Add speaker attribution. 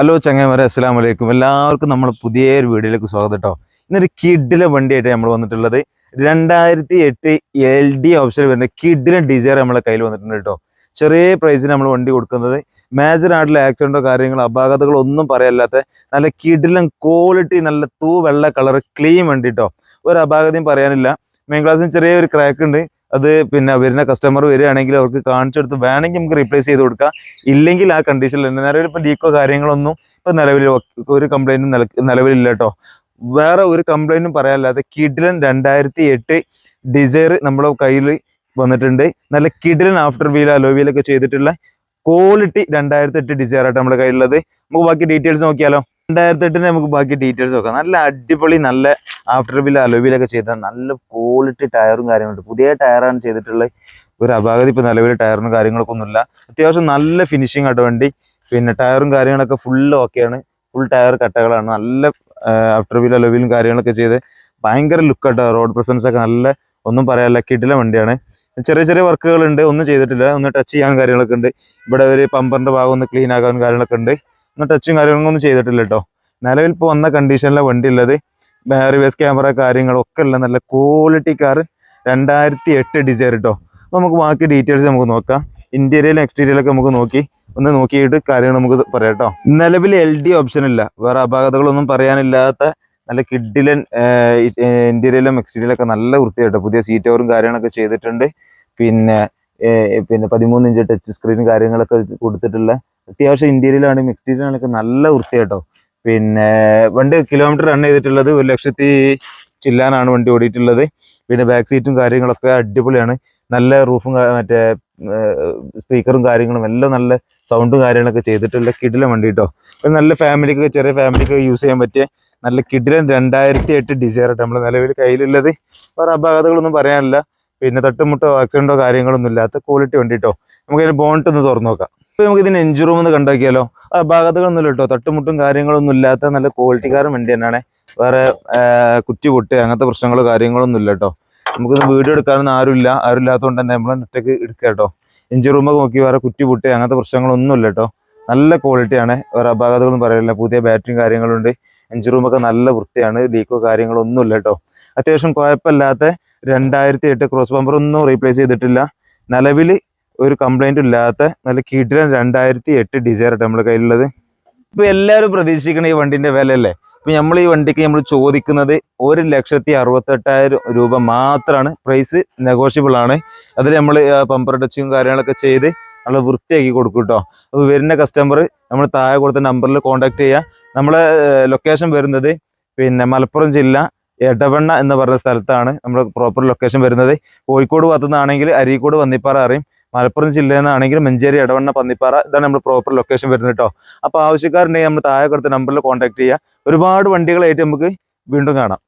Speaker 1: Hello ചങ്ങന്മാരെ അസ്സാം വലൈക്കും എല്ലാവർക്കും നമ്മൾ പുതിയൊരു വീഡിയോയിലേക്ക് സ്വാഗതം കേട്ടോ ഇന്നൊരു കിഡിലെ വണ്ടിയായിട്ട് നമ്മൾ വന്നിട്ടുള്ളത്. രണ്ടായിരത്തി എട്ട് എൽ ഡി ഓപ്ഷൻ വരുന്ന കിഡിലെ ഡിസൈർ നമ്മളെ കയ്യിൽ വന്നിട്ടുണ്ട് കേട്ടോ ചെറിയ പ്രൈസിന് നമ്മൾ വണ്ടി കൊടുക്കുന്നത്. മേജർ ആയിട്ടുള്ള ആക്സിഡന്റോ കാര്യങ്ങളോ അപാകതകളോ ഒന്നും പറയാല്ലാത്ത നല്ല കിഡിലും ക്വാളിറ്റി നല്ല തൂ വെള്ള കളർ ക്ലീൻ വണ്ടി കേട്ടോ ഒരു അപാകതയും പറയാനില്ല. മെയിൻ ക്ലാസ്സിന് ചെറിയൊരു ക്രാക്ക് ഉണ്ട്. അത് പിന്നെ വരുന്ന കസ്റ്റമർ വരികയാണെങ്കിൽ അവർക്ക് കാണിച്ചെടുത്ത് വേണമെങ്കിൽ നമുക്ക് റീപ്ലേസ് ചെയ്ത് കൊടുക്കാം. ഇല്ലെങ്കിൽ ആ കണ്ടീഷനിൽ തന്നെ. നിലവിൽ ഇപ്പം ലീക്കോ കാര്യങ്ങളൊന്നും ഇപ്പൊ നിലവിൽ ഒരു കംപ്ലൈന്റും നിലവിലില്ല കേട്ടോ. വേറെ ഒരു കംപ്ലൈന്റും പറയാനില്ലാതെ കിഡിലൻ രണ്ടായിരത്തി എട്ട് ഡിസൈർ നമ്മുടെ കയ്യിൽ വന്നിട്ടുണ്ട്. നല്ല കിഡിലൻ ആഫ്റ്റർ വീൽ അലോ വീലൊക്കെ ചെയ്തിട്ടുള്ള ക്വാളിറ്റി രണ്ടായിരത്തി എട്ട് ഡിസൈർ ആയിട്ട് നമ്മുടെ കയ്യിലുള്ളത്. നമുക്ക് ബാക്കി ഡീറ്റെയിൽസ് നോക്കിയാലോ? രണ്ടായിരത്തി എട്ടിന് നമുക്ക് ബാക്കി ഡീറ്റെയിൽസ് നോക്കാം. നല്ല അടിപൊളി നല്ല ആഫ്റ്റർ ബിൽ അലോ വീലൊക്കെ ചെയ്ത നല്ല ക്വാളിറ്റി ടയറും കാര്യങ്ങളുണ്ട്. പുതിയ ടയറാണ് ചെയ്തിട്ടുള്ളത് ഒരു അപാകത ഇപ്പൊ നിലവിൽ ടയറിനും കാര്യങ്ങളൊക്കെ ഒന്നുമില്ല. അത്യാവശ്യം നല്ല ഫിനിഷിംഗ് ആയിട്ട് വണ്ടി. പിന്നെ ടയറും കാര്യങ്ങളൊക്കെ ഫുള്ള് ഓക്കെയാണ് ഫുൾ ടയർ കട്ടകളാണ്. നല്ല ആഫ്റ്റർ വീൽ അലവിലും കാര്യങ്ങളൊക്കെ ചെയ്ത് ഭയങ്കര ലുക്ക് ആട്ടോ. റോഡ് പ്രസൻസ് ഒക്കെ നല്ല ഒന്നും പറയാനില്ല കിടില വണ്ടിയാണ്. ചെറിയ ചെറിയ വർക്കുകൾ ഉണ്ട് ഒന്നും ചെയ്തിട്ടില്ല. ഒന്ന് ടച്ച് ചെയ്യാൻ കാര്യങ്ങളൊക്കെ ഉണ്ട്. ഇവിടെ ഒരു പമ്പറിന്റെ ഭാഗം ഒന്ന് ക്ലീൻ ആകാനും കാര്യങ്ങളൊക്കെ ഉണ്ട്. ടച്ചും കാര്യങ്ങളൊന്നും ചെയ്തിട്ടില്ല കേട്ടോ നിലവിൽ ഇപ്പോൾ വന്ന കണ്ടീഷനിലെ വണ്ടി ഉള്ളത് റിവേഴ്സ് ക്യാമറ കാര്യങ്ങളൊക്കെ ഉള്ള നല്ല ക്വാളിറ്റി കാർ രണ്ടായിരത്തി എട്ട് ഡിസൈർ കേട്ടോ അപ്പോൾ നമുക്ക് ബാക്കി ഡീറ്റെയിൽസ് നമുക്ക് നോക്കാം. ഇന്റീരിയലും എക്സ്റ്റീരിയലൊക്കെ നമുക്ക് നോക്കി ഒന്ന് നോക്കിയിട്ട് കാര്യങ്ങൾ നമുക്ക് പറയാം കേട്ടോ നിലവിൽ എൽ ഡി ഓപ്ഷൻ ഇല്ല. വേറെ അപാകതകളൊന്നും പറയാനില്ലാത്ത നല്ല കിഡിലൻ ഇന്റീരിയലും എക്സ്റ്റീരിയലൊക്കെ നല്ല വൃത്തിയായിട്ടോ പുതിയ സീറ്റ് ഓവറും കാര്യങ്ങളൊക്കെ ചെയ്തിട്ടുണ്ട്. പിന്നെ പിന്നെ പതിമൂന്ന് ഇഞ്ച് ടച്ച് സ്ക്രീൻ കാര്യങ്ങളൊക്കെ കൊടുത്തിട്ടുള്ള അത്യാവശ്യം ഇന്റീരിയലാണെങ്കിലും എക്സ്റ്റീരിയലാണെങ്കിലും നല്ല വൃത്തിയാട്ടോ. പിന്നെ വണ്ടി കിലോമീറ്റർ റൺ ചെയ്തിട്ടുള്ളത് ഒരു ലക്ഷത്തി ചില്ലാനാണ് വണ്ടി ഓടിയിട്ടുള്ളത്. പിന്നെ ബാക്ക് സീറ്റും കാര്യങ്ങളൊക്കെ അടിപൊളിയാണ്. നല്ല റൂഫും മറ്റേ സ്പീക്കറും കാര്യങ്ങളും എല്ലാം നല്ല സൗണ്ടും കാര്യങ്ങളൊക്കെ ചെയ്തിട്ടുള്ള കിടിലൻ വണ്ടി കേട്ടോ നല്ല ഫാമിലിക്ക് ചെറിയ ഫാമിലിക്ക് യൂസ് ചെയ്യാൻ പറ്റിയ നല്ല കിടിലൻ രണ്ടായിരത്തി എട്ട് ആയിട്ട് നമ്മൾ നിലവിൽ കയ്യിലുള്ളത്. വേറെ അപാകതകളൊന്നും പറയാനില്ല. പിന്നെ തട്ടുമുട്ടോ ആക്സിഡന്റോ കാര്യങ്ങളൊന്നും ഇല്ലാത്ത ക്വാളിറ്റി വണ്ടി കേട്ടോ നമുക്ക് അതിന് ബോണ്ട് ഒന്ന് തുറന്നു നോക്കാം. ഇപ്പൊ നമുക്ക് ഇതിന് എഞ്ചിൻ റൂം ഒന്ന് കണ്ടാക്കിയാലോ? ഭാഗത്തുകളൊന്നുമില്ല കേട്ടോ. തട്ടുമുട്ടും കാര്യങ്ങളൊന്നും ഇല്ലാത്ത നല്ല ക്വാളിറ്റിക്കാരൻ വണ്ടി തന്നെയാണ്. വേറെ കുറ്റി പൊട്ട് അങ്ങനത്തെ പ്രശ്നങ്ങളോ കാര്യങ്ങളൊന്നും ഇല്ല കേട്ടോ. നമുക്കൊന്ന് വീഡിയോ എടുക്കാനൊന്നും ആരും ഇല്ല. ആരും ഇല്ലാത്തതുകൊണ്ട് തന്നെ നമ്മൾ ഒറ്റയ്ക്ക് എടുക്കുക കേട്ടോ. എഞ്ചിൻ റൂമൊക്കെ നോക്കി വേറെ കുറ്റി പൊട്ടി അങ്ങനത്തെ പ്രശ്നങ്ങളൊന്നും ഇല്ല കേട്ടോ. നല്ല ക്വാളിറ്റിയാണ് വേറെ അപാകതകളൊന്നും പറയില്ല പുതിയ ബാറ്ററിയും കാര്യങ്ങളുണ്ട്. എഞ്ചിൻ റൂമൊക്കെ നല്ല വൃത്തിയാണ്. ലീക്കോ കാര്യങ്ങളോ ഒന്നും ഇല്ല കേട്ടോ. അത്യാവശ്യം കുഴപ്പമില്ലാത്ത രണ്ടായിരത്തി എട്ട് ക്രോസ് ബമ്പർ ഒന്നും റീപ്ലേസ് ചെയ്തിട്ടില്ല. നിലവിൽ ഒരു കംപ്ലൈന്റും ഇല്ലാത്ത നല്ല കിടിലൻ രണ്ടായിരത്തി എട്ട് ഡിസൈറായിട്ട് നമ്മുടെ കയ്യിലുള്ളത്. ഇപ്പൊ എല്ലാവരും പ്രതീക്ഷിക്കുന്ന ഈ വണ്ടിന്റെ വില അല്ലേ ഇപ്പൊ നമ്മൾ ഈ വണ്ടിക്ക് നമ്മൾ ചോദിക്കുന്നത് ഒരു ലക്ഷത്തി അറുപത്തെട്ടായിരം രൂപ മാത്രമാണ്. പ്രൈസ് നെഗോഷ്യബിൾ ആണ്. അതിൽ നമ്മൾ പമ്പർ ടച്ചും കാര്യങ്ങളൊക്കെ ചെയ്ത് നമ്മൾ വൃത്തിയാക്കി കൊടുക്കും കേട്ടോ അപ്പോൾ വരുന്ന കസ്റ്റമർ നമ്മൾ താഴെ കൊടുത്ത നമ്പറിൽ കോൺടാക്ട് ചെയ്യുക നമ്മളെ ലൊക്കേഷൻ വരുന്നത് പിന്നെ മലപ്പുറം ജില്ല എടവണ്ണ എന്ന് പറഞ്ഞ സ്ഥലത്താണ് നമ്മുടെ പ്രോപ്പർ ലൊക്കേഷൻ വരുന്നത്. കോഴിക്കോട് ഭാഗത്തുനിന്നാണെങ്കിൽ അരീക്കോട് വന്നിപ്പാറ അറിയും. മലപ്പുറം ജില്ലയിൽ നിന്നാണെങ്കിൽ മഞ്ചേരി എടവണ്ണ പന്നിപ്പാറ ഇതാണ് നമ്മൾ പ്രോപ്പർ ലൊക്കേഷൻ വരുന്നത് കേട്ടോ അപ്പോൾ ആവശ്യക്കാരുണ്ടെങ്കിൽ നമ്മൾ താഴെ കൊടുത്ത നമ്പറിൽ കോൺടാക്ട് ചെയ്യുക ഒരുപാട് വണ്ടികളായിട്ട് നമുക്ക് വീണ്ടും കാണാം.